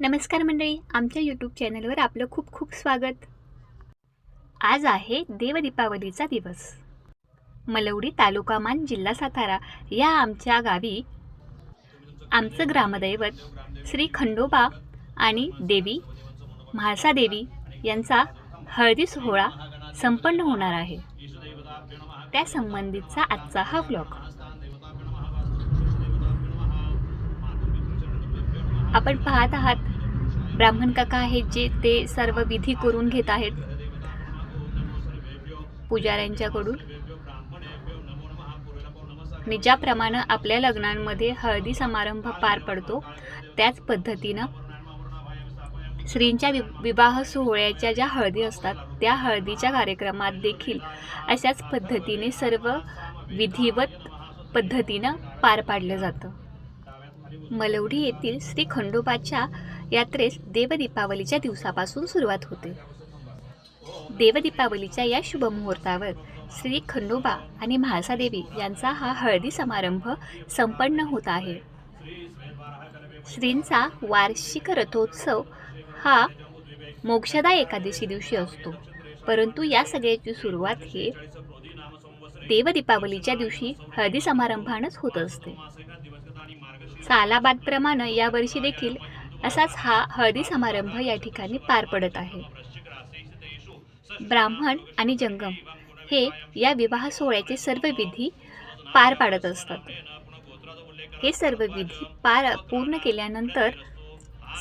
नमस्कार मंडळी आमच्या यूट्यूब चॅनलवर आपलं खूप खूप स्वागत. आज आहे देवदीपावलीचा दिवस. मलवडी तालुका मान जिल्हा सातारा या आमच्या गावी आमचं ग्रामदैवत श्री खंडोबा आणि देवी म्हाळसादेवी यांचा हळदी सोहळा संपन्न होणार आहे. त्या संबंधितचा आजचा हा ब्लॉग आपण पाहत आहात ब्राह्मण काका आहेत जे ते सर्व विधी करून घेत आहेत. पुजाऱ्यांच्याकडून. आणि ज्याप्रमाणे आपल्या लग्नांमध्ये हळदी समारंभ पार पडतो. त्याच पद्धतीनं स्त्रींच्या वि विवाह सोहळ्याच्या ज्या हळदी असतात त्या हळदीच्या कार्यक्रमात देखील अशाच पद्धतीने सर्व विधिवत पद्धतीनं पार पाडलं जातं. मलवडी येथील श्री खंडोबाच्या यात्रेस देवदीपावलीच्या दिवसापासून सुरुवात होते. देवदीपावलीच्या या शुभमुहूर्तावर श्री खंडोबा आणि म्हाळसादेवी यांचा हा हळदी समारंभ संपन्न होत आहे. श्रींचा वार्षिक रथोत्सव हा मोक्षदा एकादशी दिवशी असतो. परंतु या सगळ्याची सुरुवात ही देवदीपावलीच्या दिवशी हळदी समारंभानंच होत असते. सालाबादप्रमाणे यावर्षी देखील असाच हा हळदी समारंभ या ठिकाणी पार पडत आहे. ब्राह्मण आणि जंगम हे या विवाह सोहळ्याचे सर्व विधी पार पाडत असतात. हे सर्व विधी पार पूर्ण केल्यानंतर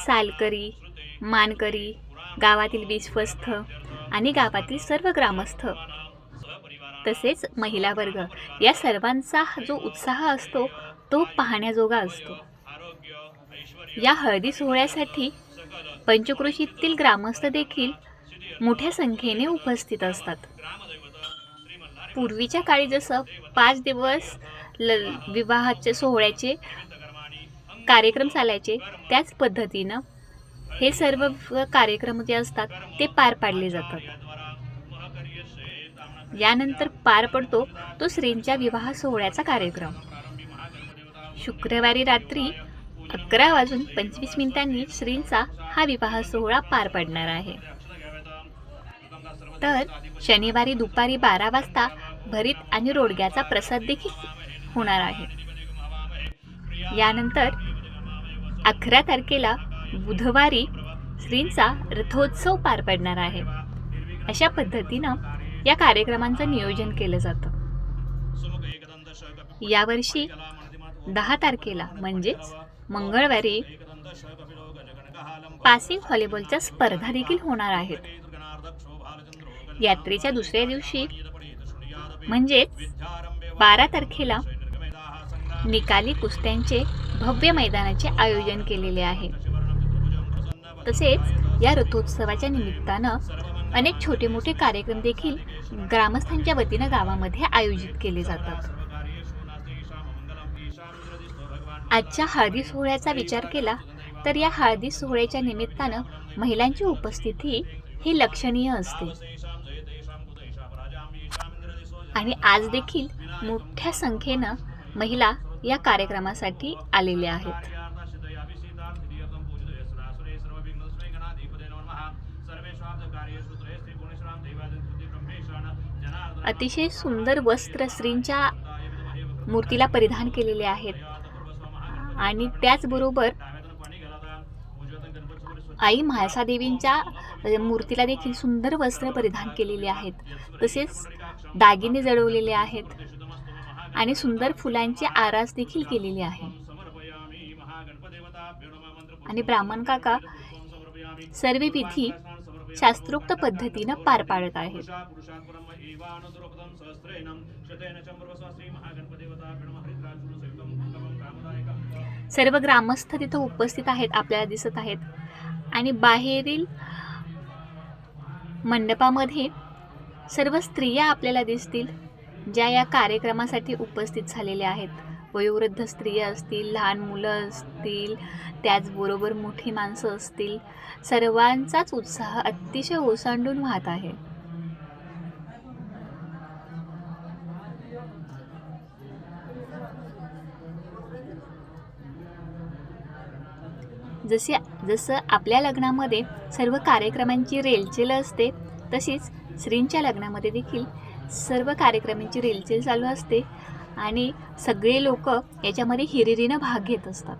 सालकरी मानकरी गावातील विश्वस्त आणि गावातील सर्व ग्रामस्थ तसेच महिला वर्ग या सर्वांचा जो उत्साह असतो तो पाहण्याजोगा असतो. या हळदी सोहळ्यासाठी पंचक्रोशीतील ग्रामस्थ देखील मोठ्या संख्येने उपस्थित असतात. पूर्वीच्या काळी जसं पाच दिवस ल विवाहाचे सोहळ्याचे कार्यक्रम चालायचे त्याच पद्धतीनं हे सर्व कार्यक्रम जे असतात ते पार पाडले जातात. यानंतर पार पडतो तो श्रींच्या विवाह सोहळ्याचा कार्यक्रम. शुक्रवारी रात्री अकरा वाजून पंचवीस मिनिटांनी श्रींचा हा विवाह सोहळा पार पडणार आहे. तर शनिवारी दुपारी बारा वाजता भरीत आणि रोडग्याचा प्रसाद देखील होणार आहे. यानंतर अकरा तारखेला बुधवारी श्रींचा रथोत्सव पार पडणार आहे. अशा पद्धतीनं या कार्यक्रमांचं नियोजन केलं जातं. यावर्षी दहा तारखेला म्हणजेच मंगळवारी पासिंग व्हॉलीबॉलच्या स्पर्धा देखील होणार आहेत. यात्रेच्या दुसऱ्या दिवशी म्हणजेच बारा तारखेला निकाली कुस्त्यांचे भव्य मैदानाचे आयोजन केलेले आहे. तसेच या रथोत्सवाच्या निमित्तानं अनेक छोटे मोठे कार्यक्रम देखील ग्रामस्थांच्या वतीनं गावामध्ये आयोजित केले जातात. आजच्या हळदी सोहळ्याचा विचार केला तर या हळदी सोहळ्याच्या निमित्तानं महिलांची उपस्थिती ही लक्षणीय असते. आणि आज देखील मोठ्या संख्येनं महिला या कार्यक्रमासाठी आलेल्या आहेत. अतिशय सुंदर वस्त्र स्त्रींच्या मूर्तीला परिधान केलेले आहेत. आणि त्याचबरोबर आई म्हाळसादेवींच्या मूर्तीला देखील सुंदर वस्त्र परिधान केलेले आहेत. तसेच दागिने जळवलेले आहेत आणि सुंदर फुलांची आरास देखील केलेली आहे. आणि ब्राह्मण काका सर्व विधी शास्त्रोक्त पद्धतीनं पार पाडत आहेत. सर्व ग्रामस्थ तिथं उपस्थित आहेत आपल्याला दिसत आहेत. आणि बाहेरील मंडपामध्ये सर्व स्त्रिया आपल्याला दिसतील ज्या या कार्यक्रमासाठी उपस्थित झालेल्या आहेत. वयोवृद्ध स्त्रिया असतील लहान मुलं असतील त्याचबरोबर मोठी माणसं असतील सर्वांचाच उत्साह अतिशय ओसांडून वाहत आहे. जसे जसं आपल्या लग्नामध्ये सर्व कार्यक्रमांची रेलचेल असते तशीच श्रींच्या लग्नामध्ये देखील सर्व कार्यक्रमांची रेलचेल चालू असते आणि सगळे लोक याच्यामध्ये हिरिरीनं भाग घेत असतात.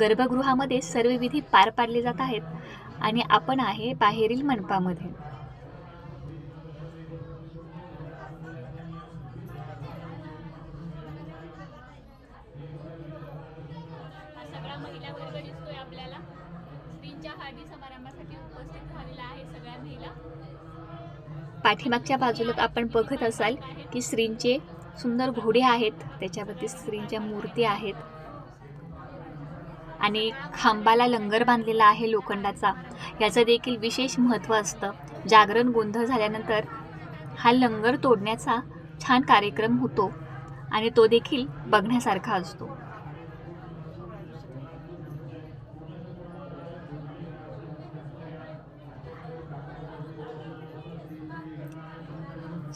गर्भगृहामध्ये सर्व विधी पार पाडले जात आहेत आणि आपण आहे बाहेरील मंडपामध्ये हा सगळा महिला वर्ग दिसतोय आपल्याला स्त्रींच्या हळदी समारंभासाठी उपस्थित झालेला आहे सगळ्या महिला पाठीमागच्या बाजूला आपण बघत असाल की श्रींचे सुंदर घोडे आहेत त्याच्यावरती श्रींच्या मूर्ती आहेत. आणि खांबाला लंगर बांधलेला आहे लोखंडाचा. याचं देखील विशेष महत्त्व असतं. जागरण गोंधळ झाल्यानंतर हा लंगर तोडण्याचा छान कार्यक्रम होतो आणि तो देखील बघण्यासारखा असतो.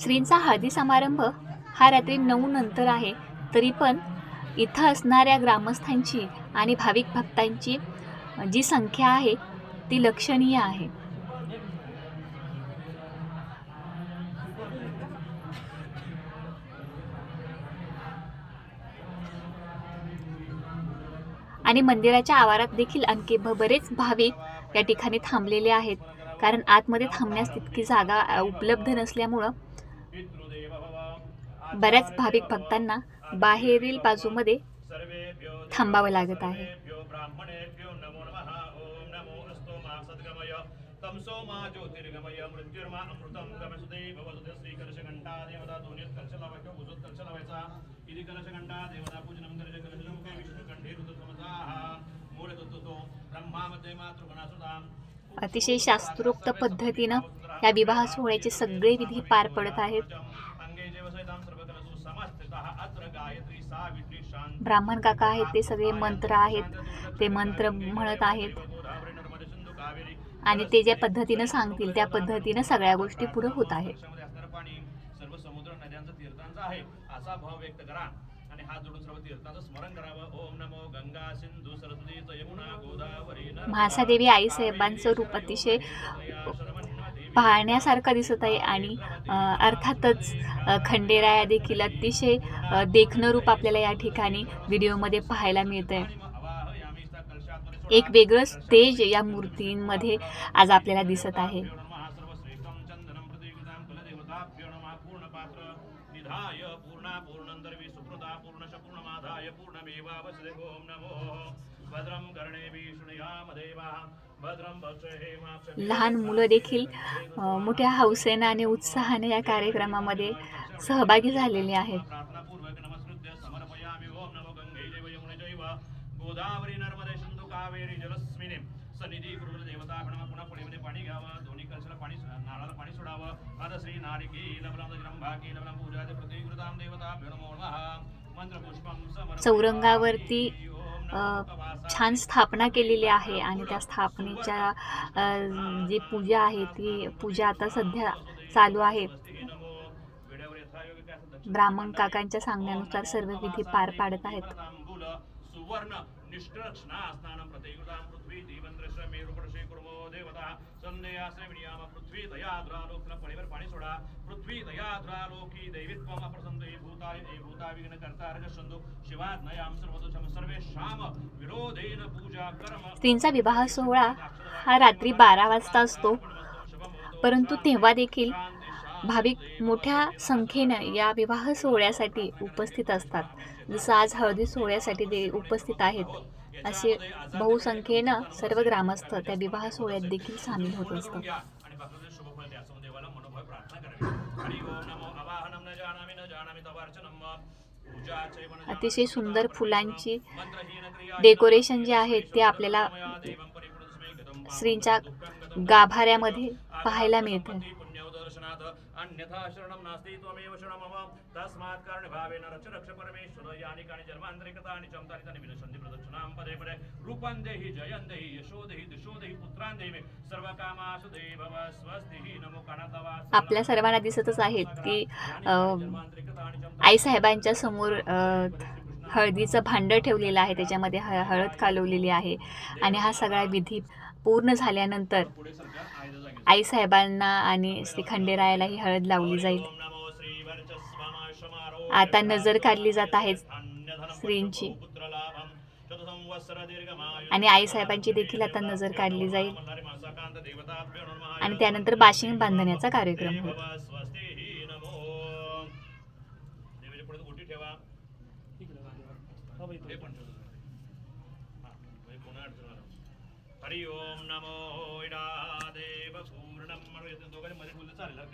श्रींचा हळदी समारंभ हा रात्री नऊ नंतर आहे. तरी पण इथं असणाऱ्या ग्रामस्थांची आणि भाविक भक्तांची जी संख्या आहे ती लक्षणीय आहे. आणि मंदिराच्या आवारात देखील आणखी बरेच भाविक या ठिकाणी थांबलेले आहेत. कारण आतमध्ये थांबण्यास तितकी जागा उपलब्ध नसल्यामुळं बऱ्याच भाविक भक्तांना बाहेरील बाजूमध्ये थांबावं लागत आहे. तमसो ज्योतिर्गमय मृत्युर्मा लावायचा अतिशय शास्त्रोक्त पद्धतीनं या विवाह सोहळ्याचे सगळे विधी पार पडत आहेत. ब्राह्मण काका आहेत ते सगळे मंत्र आहेत ते मंत्र म्हणत आहेत. आणि ते ज्या पद्धतीनं सांगतील त्या पद्धतीनं सगळ्या गोष्टी पुढे होत आहेत. महासादेवी आई साहेबांचं रूप अतिशय पाहण्यासारखं दिसत आहे आणि अर्थातच खंडेराया देखील अतिशय देखणं रूप आपल्याला या ठिकाणी व्हिडिओमध्ये पाहायला मिळतं आहे एक वेगळंच तेज या मूर्तींमध्ये आज आपल्याला दिसत आहे. पूर्णमेवावसदे ओम नमो भद्रं कर्णे शृणुयाम लहान मुलं देखील मोठ्या हौसेनं आणि उत्साहाने या कार्यक्रमामध्ये सहभागी झालेली आहेत. गोदावरी नर्मदे सिंधू कावेरी जलस्मिने सनिधी गुरुवर देवता आपण पुन्हा पुढे पाणी घ्यावं दोन्ही कलशाला पाणी नारळाला पाणी सोडावं आद श्री नारिकी लबलम जलंभाकी लबलम पूजा ते प्रतिकृतां देवता नमो नमः चौरंगावरती छान स्थापना केलेली आहे आणि त्या स्थापनेच्या जी पूजा आहे ती पूजा आता सध्या चालू आहे. ब्राह्मण काकांच्या सांगण्यानुसार सर्व विधी पार पाडत आहेत. तांबूल सुवर्ण पृथ्वी दिवंद्रश्र मेरुपडशे कुर्मो देवता संदेयासे विनियाम पृथ्वी दयाद्रालोकन पळीवर पाणी सोडा पृथ्वी दयाद्रालोकी दैवित्वम अप्रसंत हे भूताय हे भूता विघ्न करता रजसंदो शिवात नयाम सर्वतोषम सर्वेषाम विरोधेन पूजा कर्म। स्त्रींचा विवाह सोहळा हा रात्री बारा वाजता असतो. परंतु तेव्हा देखील भाविक मोठ्या संख्येनं या विवाह सोहळ्यासाठी उपस्थित असतात. जसं आज हळदी सोहळ्यासाठी ते उपस्थित आहेत असे बहुसंख्येनं सर्व ग्रामस्थ त्या विवाह सोहळ्यात देखील सामील होत असतात. अतिशय सुंदर फुलांची डेकोरेशन जे आहे ते आपल्याला श्रींच्या गाभाऱ्यामध्ये पाहायला मिळतं पुण्यदर्शनाथ अन्यथा शरणं नास्ति त्वमेव शरणं मम। तस्मात् कारणभावेन रक्ष रक्ष परमेश्वर यानि कानि जन्मान्तरे कृतानि च तानि तानि विनशन्ति प्रदक्षिणां पदे पदे। रूपं देहि जयं देहि यशो देहि दिशो देहि पुत्रान् देहि सर्वकामासु देहि भव स्वस्तिः नमो कणतवा आपल्या सर्वांना दिसतच आहेत की अ, आईसाहेबांच्या समोर हळदीचं भांडं ठेवलेलं आहे त्याच्यामध्ये ह हळद कालवलेली आहे. आणि हा सगळा विधी पूर्ण झाल्यानंतर आईसाहेबांना आणि श्री खंडेरायाला ही हळद लावली जाईल. आता नजर काढली जात आहे स्त्रींची. आणि आईसाहेबांची देखील आता नजर काढली जाईल. आणि त्यानंतर बाशिंग बांधण्याचा कार्यक्रम होईल भव स्वस्तिः नमो देवीच्या पुढे ओटी ठेवा हे पण ठेवतो. हा, म्हणजे पुन्हा अडचण होणार. हरि ओम नमो इडा देव पूर्णम म्हणून दोघांनी मध्ये बोललं चालेल हरकत नाही.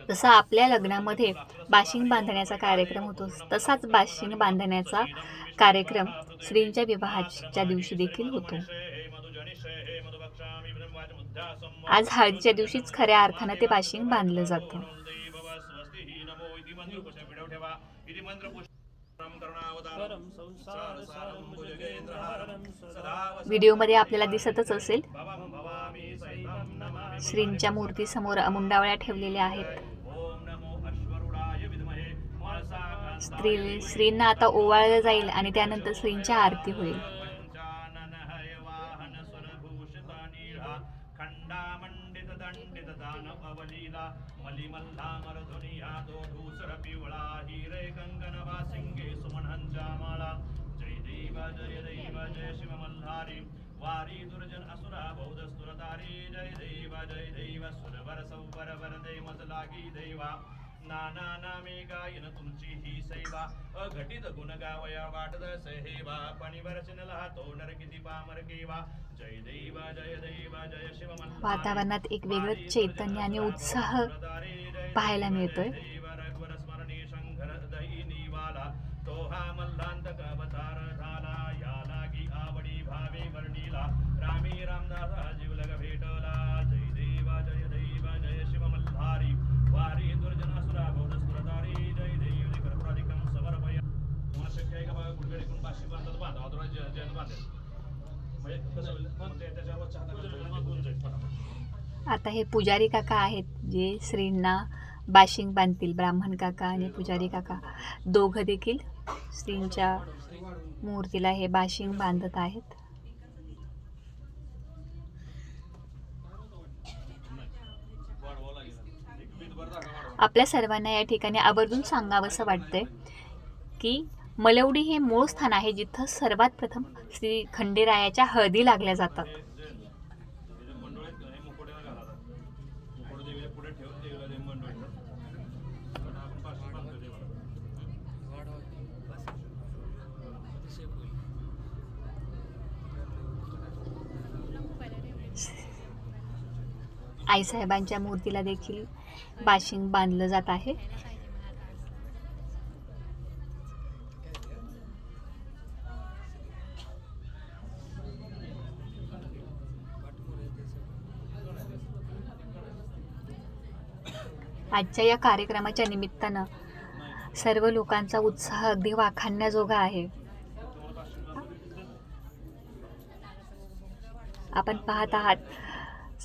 जसं आपल्या लग्नामध्ये बाशिंग बांधण्याचा कार्यक्रम होतो. तसाच बाशिंग बांधण्याचा कार्यक्रम श्रींच्या विवाहाच्या दिवशी देखील होतो. आज हळदीच्या दिवशीच खऱ्या अर्थानं ते बाशिंग बांधलं जातं. व्हिडिओमध्ये आपल्याला दिसतच असेल. श्रींच्या मूर्तीसमोर मुंडावळ्या ठेवलेल्या आहेत. स्त्री श्रींना आता ओवाळलं जाईल आणि त्यानंतर श्रींच्या आरती होईल. खंडामंडित दंडित दानव अवलीला मलिमल्लामर ध्वनिया माळा जय देव जय देव जय शिव मल्हारी वारी दुर्जन असुरा बौद्ध जय देव जय देव सुरवर सौवर वरदे मज लागी देवा। नाना नामे गायन तुमची ही सेवा। अघटित गुण गावया वाटद सहेवा पणिवरचन लहातो नर किती पामर केवा। जय देव जय देव जय शिव वातावरणात एक वेगळं चैतन्य आणि उत्साह पाहायला मिळतोय. हा मल्हांतक अवतार झाला या लागी आवडी भावे वर्णीला रामी रामदासा जीवलग भेटला जय देवा जय देव जय शिव मल्हारी वारी दुर्जन असुरा बौद्ध सुरतारी जय देव कर्पुराधिकम समर्पय तुम्हाला शक्य आहे का बघा गुडगडे करून पाचशे बांधतात बांधा बांधेल म्हणजे जाईल पटापट. आता हे पुजारी काका आहेत जे श्रींना बाशिंग बांधतील ब्राह्मण काका आणि पुजारी काका. दोघं देखील श्रींच्या मूर्तीला हे बाशिंग बांधत आहेत. आपल्या सर्वांना या ठिकाणी आवर्जून सांगावंसं वाटतंय की मलवडी हे मूळ स्थान आहे जिथं सर्वात प्रथम श्री खंडेरायाच्या हळदी लागल्या जातात हे जे- हे जे मंडोळ आहेत का, हे मुकोट्यावर घालायला. मुकोट देवीच्या पुढे ठेवून देवीला ते मंडोळ ठेवतात. पण आपण पाचशे बांधतो देवाला. आईसाहेबांच्या मूर्तीला देखील बाशिंग बांधलं जात आहे. आजच्या या कार्यक्रमाच्या निमित्तानं सर्व लोकांचा उत्साह अगदी वाखाणण्याजोगा आहे. आपण पाहत आहात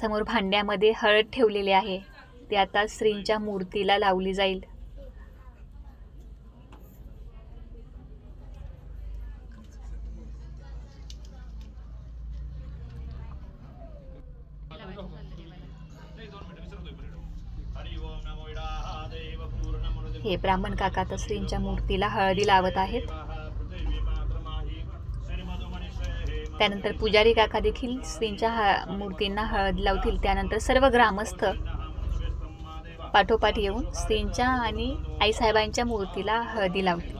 समोर भांड्यामध्ये हळद ठेवलेली आहे. ती आता श्रींच्या मूर्तीला लावली जाईल. हे ब्राह्मण काका आता श्रींच्या मूर्तीला हळदी लावत आहेत पृथ्वी मात्रमाही श्रीमधुमनिषे हे त्यानंतर पुजारी काका देखील श्रींच्या हा मूर्तींना हळद लावतील. त्यानंतर सर्व ग्रामस्थ पाठोपाठ येऊन श्रींच्या आणि आईसाहेबांच्या मूर्तीला हळदी लावतील.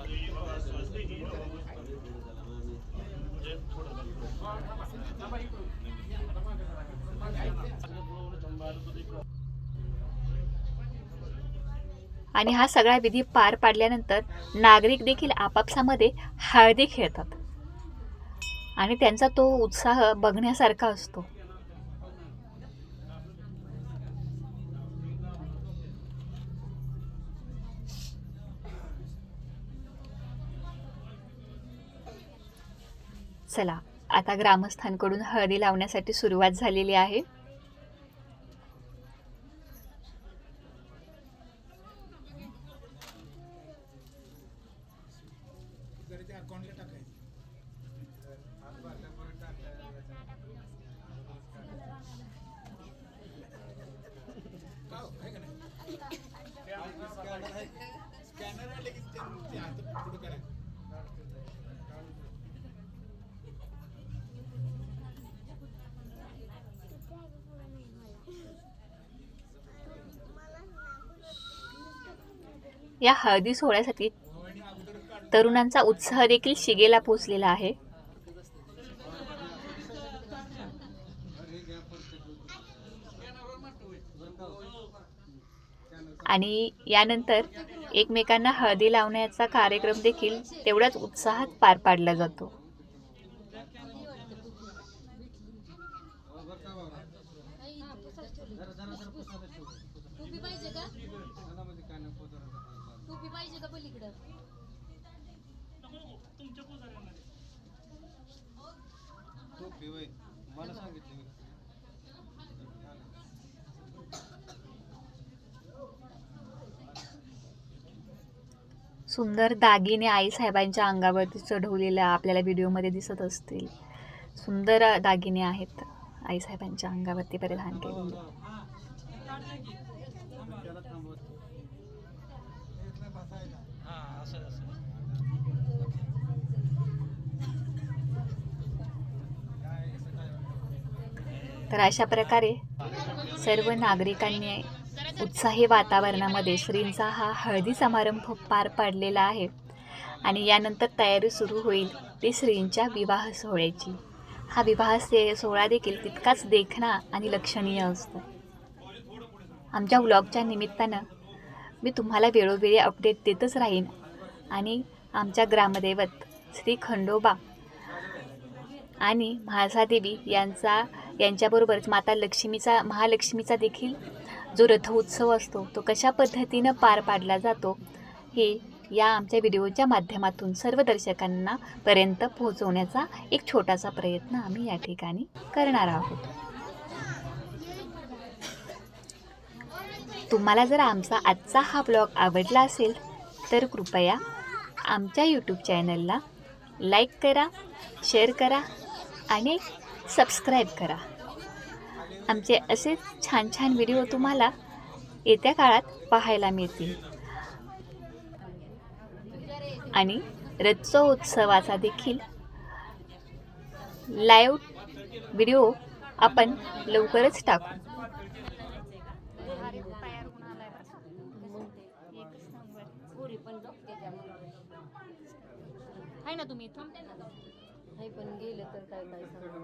आणि हा सगळा विधी पार पाडल्यानंतर नागरिक देखील आपापसामध्ये हळदी खेळतात. आणि त्यांचा तो उत्साह बघण्यासारखा असतो. चला आता ग्रामस्थांकडून हळदी लावण्यासाठी सुरुवात झालेली आहे जरी ते अकाउंटला टाकायचं या हळदी सोहळ्यासाठी तरुणांचा उत्साह देखील शिगेला पोचलेला आहे. आणि यानंतर एकमेकांना हळदी लावण्याचा कार्यक्रम देखील तेवढ्याच उत्साहात पार पाडला जातो. सुंदर दागिने आईसाहेबांच्या अंगावरती चढवलेल्या आपल्याला व्हिडिओमध्ये दिसत असतील. सुंदर दागिने आहेत आईसाहेबांच्या अंगावरती परिधान केलेले. तर अशा प्रकारे सर्व नागरिकांनी उत्साही वातावरणामध्ये श्रींचा हा हळदी समारंभ पार पाडलेला आहे आणि यानंतर तयारी सुरू होईल ती श्रींच्या विवाह सोहळ्याची. हा विवाह से सोहळा देखील तितकाच देखणा आणि लक्षणीय असतो. आमच्या व्लॉगच्या निमित्तानं मी तुम्हाला वेळोवेळी अपडेट देतच राहीन आणि आमच्या ग्रामदैवत श्री खंडोबा आणि म्हाळसादेवी यांचा यांच्याबरोबरच माता लक्ष्मीचा महालक्ष्मीचा देखील जो रथोत्सव असतो तो कशा पद्धतीनं पार पाडला जातो हे या आमच्या व्हिडिओच्या माध्यमातून सर्व दर्शकांना पर्यंत पोहोचवण्याचा एक छोटासा प्रयत्न आम्ही या ठिकाणी करणार आहोत. तुम्हाला जर आमचा आजचा हा ब्लॉग आवडला असेल तर कृपया आमच्या यूट्यूब चॅनलला लाईक करा शेअर करा आणि सबस्क्राईब करा. आमचे असे छान छान व्हिडिओ तुम्हाला येत्या काळात पाहायला मिळतील. आणि रथोत्सवाचा देखील लाईव्ह व्हिडिओ आपण लवकरच टाकू. आहे ना तुम्ही इथं नाही पण गेलं तर काय काय सांगणार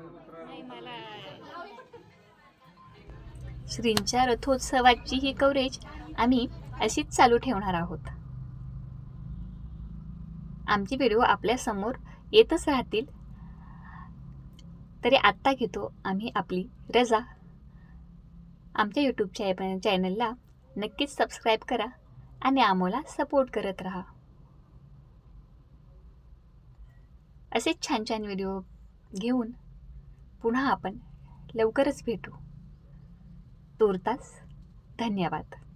श्रींच्या रथोत्सवाची ही कव्हरेज आम्ही अशीच चालू ठेवणार आहोत. आमचे व्हिडिओ आपल्यासमोर येतच राहतील. तरी आत्ता घेतो आम्ही आपली रजा. आमच्या यूट्यूब चॅ चॅनलला नक्कीच सबस्क्राईब करा आणि आम्हाला सपोर्ट करत राहा. असेच छान छान व्हिडिओ घेऊन पुन्हा आपण लवकरच भेटू. तूर्तास. धन्यवाद.